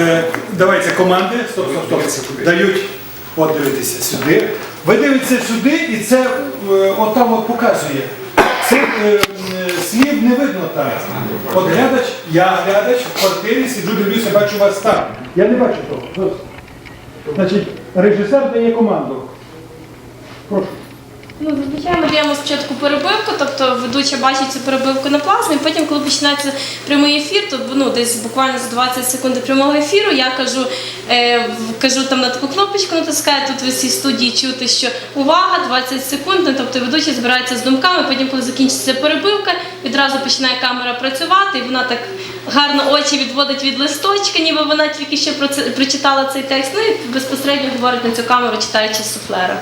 Е, давайте команди. Стоп, стоп, стоп. Дають. От дивитися сюди. Ви дивитеся сюди і це е, от там от показує. Цих е, слів не видно там. От глядач, я глядач в квартирі сиджу, дивлюся, бачу вас там. Я не бачу того. Значить, режисер дає команду. Прошу. Ну, зазвичай ми даємо спочатку перебивку, тобто ведуча бачить цю перебивку на плазмі, потім, коли починається прямий ефір, то ну, десь буквально за 20 секунд прямого ефіру я кажу, е, кажу там на таку кнопочку натискаю, тут ви всі студії чути, що увага, 20 секунд, ну, тобто ведучий збирається з думками, потім, коли закінчиться перебивка, відразу починає камера працювати, і вона так гарно очі відводить від листочка, ніби вона тільки що прочитала цей текст, ну і безпосередньо говорить на цю камеру, читаючи суфлера.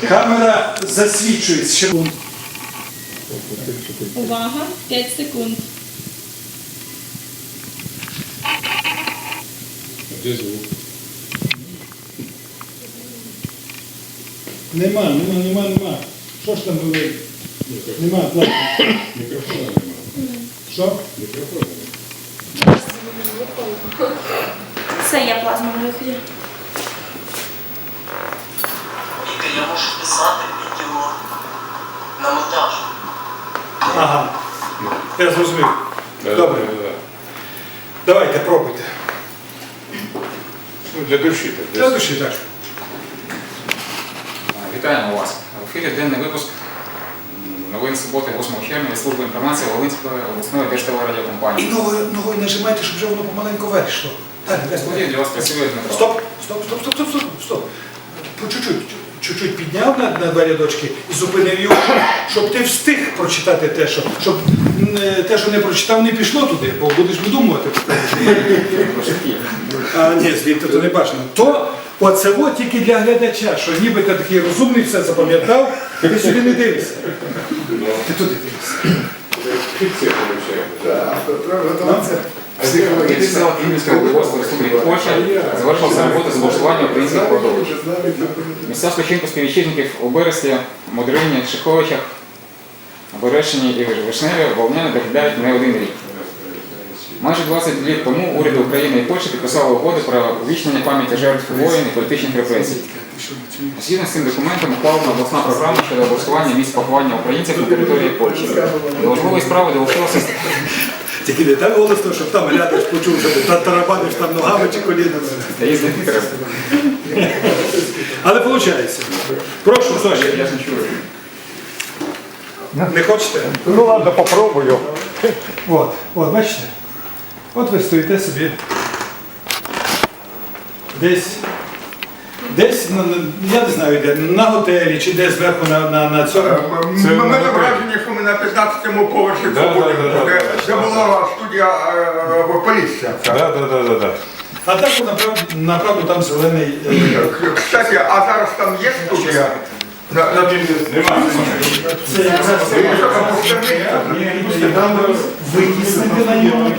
Камера засвічує. Ще Увага, 5 секунд. Нема, нема, нема, нема. Що ж там було? Нема, платно. Мікрофона немає. Що? Мікрофона Це я плазма на виході. Я можу писати відео на монтаж. Ага. Я зрозумів. Добре. Давайте, пробуйте. Ну, для душі так. Для душі так. Вітаємо вас. В ефірі денний випуск новин суботи 8 червня від служби інформації Волинської обласної І держтелерадіокомпанії. ногою, ногою нажимайте, щоб вже воно помаленьку вийшло. Так, так, Студії для вас працює Дмитро. Стоп, стоп, стоп, стоп, стоп, стоп, стоп. По чуть-чуть, чуть-чуть підняв на, на два рядочки і зупинив його, щоб ти встиг прочитати те, що, щоб м, те, що не прочитав, не пішло туди, бо будеш видумувати. А ні, звідти то не бачено. То оце от тільки для глядача, що ніби ти такий розумний, все запам'ятав, ти сюди не дивишся. Ти туди дивишся. Фікція виходить. Відділ Республіки Польща завершилася робота з облаштування українських продовж. Місця спочинку співвітчизників у Бересті, Мудрині, Чеховичах, Берешині і Вишневі волняни доглядають не один рік. Майже 20 літ тому уряди України і Польщі підписали угоди про увічнення пам'яті жертв воїн і політичних репресій. Згідно з цим документом ухвалена обласна програма щодо облаштування місць поховання українців на території Польщі. До важливої справи долучилося Тільки не так голосно, щоб там глядач почув, що ти та- тарабаниш там ногами чи колінами. Але виходить. Прошу, Соші. Я ж не чую. Не хочете? Ну ладно, попробую. От, от, бачите? От ви стоїте собі. Десь. Десь, на- на- я не знаю, де, на готелі чи десь зверху на, на, на цьому. Це У на мене враження, на 15-му поверсі Да, да, да, да, де, да. де була студія е, Полісся. Да, да, да, да, да. А так, направду, направду там зелений. е, Кстати, а зараз там є студія? На, на, Це якраз там, виїзд на ньому.